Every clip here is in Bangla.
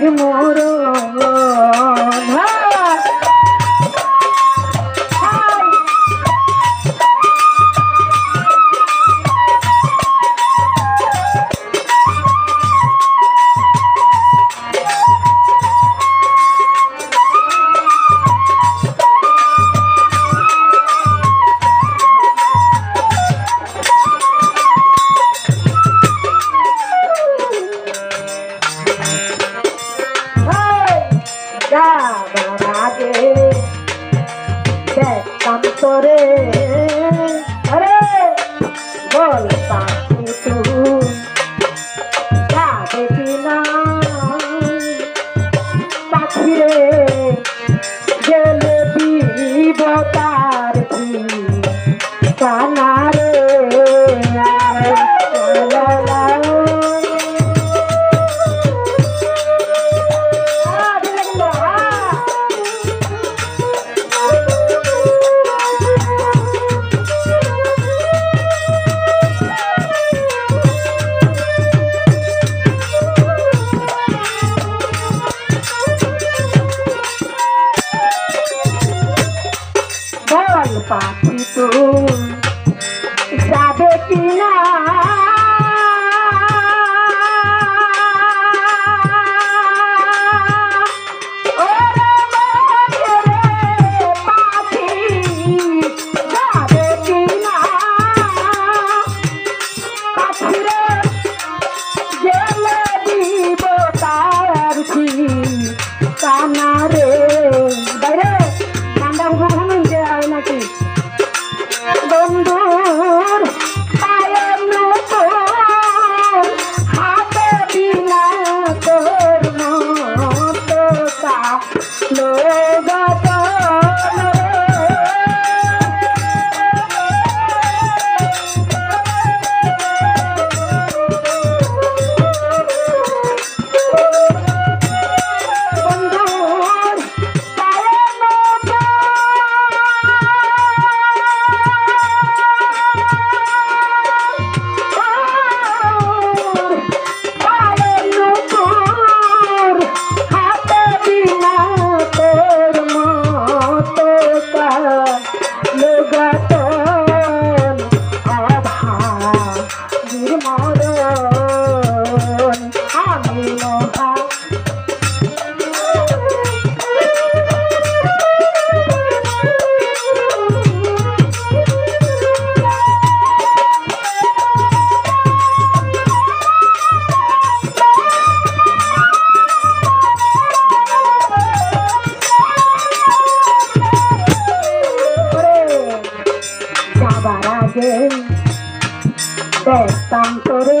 Thank you, Mom. হস্তান্তরে।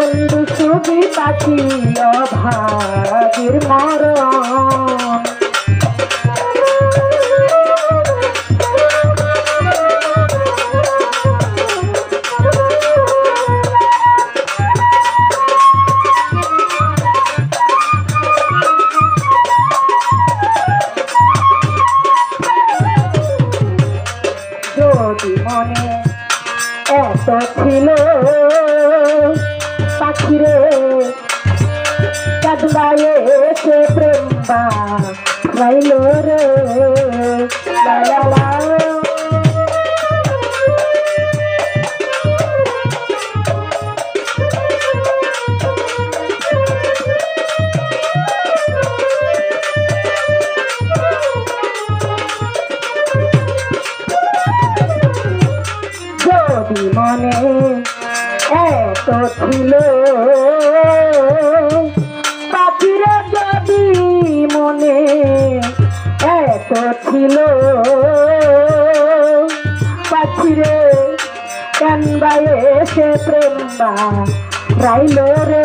বন্ধু ছবি পাখি অভাগের মরণ মনে এত ছিল ফিরে কাদবায় সে প্রেম বা রাইল রে। লা লা রাইল রে।